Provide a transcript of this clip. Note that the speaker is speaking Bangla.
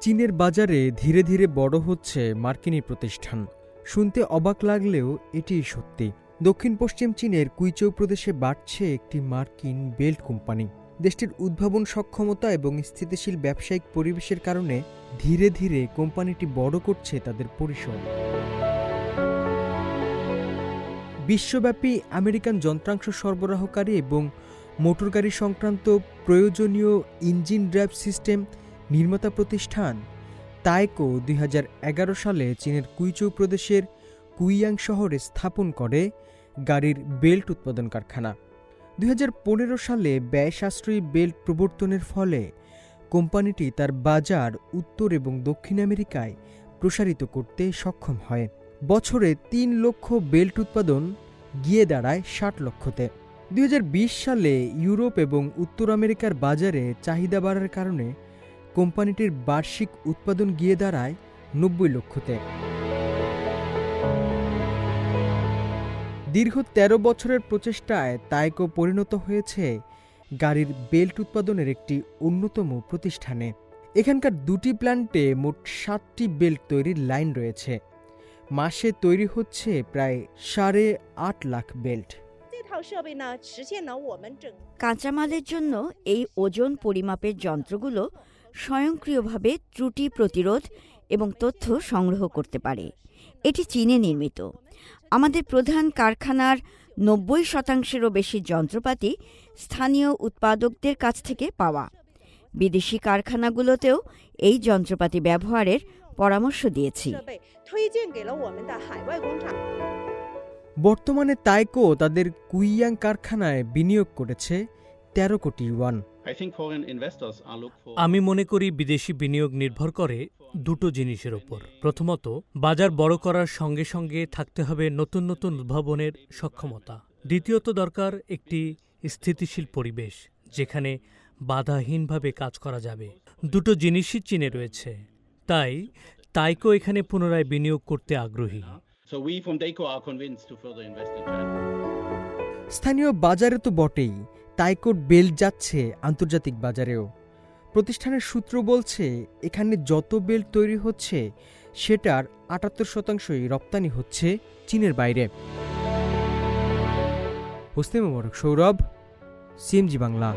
চীনের বাজারে ধীরে ধীরে বড় হচ্ছে মার্কিনী প্রতিষ্ঠান। শুনতে অবাক লাগলেও এটি সত্যি। দক্ষিণ পশ্চিম চীনের কুইচৌ প্রদেশে বাড়ছে একটি মার্কিন বেল্ট কোম্পানি। দেশটির উদ্ভাবন সক্ষমতা এবং স্থিতিশীল ব্যবসায়িক পরিবেশের কারণে ধীরে ধীরে কোম্পানিটি বড় করছে তাদের পরিসর। বিশ্বব্যাপী আমেরিকান যন্ত্রাংশ সরবরাহকারী এবং মোটরগাড়ি সংক্রান্ত প্রয়োজনীয় ইঞ্জিন ড্রাইভ সিস্টেম নির্মাতা প্রতিষ্ঠান তাইকো দুই হাজার এগারো সালে চীনের কুইচৌ প্রদেশের কুইয়াং শহরে স্থাপন করে গাড়ির বেল্ট উৎপাদন কারখানা। দুই হাজার পনেরো সালে ব্যয় সাশ্রয়ী বেল্ট প্রবর্তনের ফলে কোম্পানিটি তার বাজার উত্তর এবং দক্ষিণ আমেরিকায় প্রসারিত করতে সক্ষম হয়। বছরে তিন লক্ষ বেল্ট উৎপাদন গিয়ে দাঁড়ায় ষাট লক্ষতে। দুই হাজার বিশ সালে ইউরোপ এবং উত্তর আমেরিকার বাজারে চাহিদা বাড়ার কারণে কোম্পানিটির বার্ষিক উৎপাদন গিয়ে দাঁড়ায় নব্বই লক্ষতে। দীর্ঘ ১৩ বছরের প্রচেষ্টায় তাইকো পরিণত হয়েছে গাড়ির বেল্ট উৎপাদনের একটি অন্যতম প্রতিষ্ঠানে। এখানকার দুটি প্ল্যান্টে মোট সাতটি বেল্ট তৈরির লাইন রয়েছে। মাসে তৈরি হচ্ছে প্রায় সাড়ে আট লাখ বেল্ট। কাঁচামালের জন্য এই ওজন পরিমাপের যন্ত্রগুলো স্বয়ংক্রিয়ভাবে ত্রুটি প্রতিরোধ এবং তথ্য সংগ্রহ করতে পারে। এটি চীনে নির্মিত। আমাদের প্রধান কারখানার নব্বই শতাংশেরও বেশি যন্ত্রপাতি স্থানীয় উৎপাদকদের কাছ থেকে পাওয়া। বিদেশি কারখানাগুলোতেও এই যন্ত্রপাতি ব্যবহারের পরামর্শ দিয়েছি। বর্তমানে তাইকো তাদের কুইয়াং কারখানায় বিনিয়োগ করেছে তেরো কোটি ওয়ান আমি মনে করি বিদেশি বিনিয়োগ নির্ভর করে দুটো জিনিসের ওপর। প্রথমত বাজার বড় করার সঙ্গে সঙ্গে থাকতে হবে নতুন নতুন উদ্ভাবনের সক্ষমতা। দ্বিতীয়ত দরকার একটি স্থিতিশীল পরিবেশ যেখানে বাধাহীনভাবে কাজ করা যাবে। দুটো জিনিসই চীনে রয়েছে তাই তাইকো এখানে পুনরায় বিনিয়োগ করতে আগ্রহী. স্থানীয় বাজারে তো বটেই তাইকোর বেল্ট যাচ্ছে আন্তর্জাতিক বাজারেও। প্রতিষ্ঠানের সূত্র বলছে, এখানে যত বেল্ট তৈরি হচ্ছে, সেটার আটাত্তর শতাংশই রপ্তানি হচ্ছে চীনের বাইরে। হোসনে মোবারক, সৌরভ, সিএমজি বাংলা।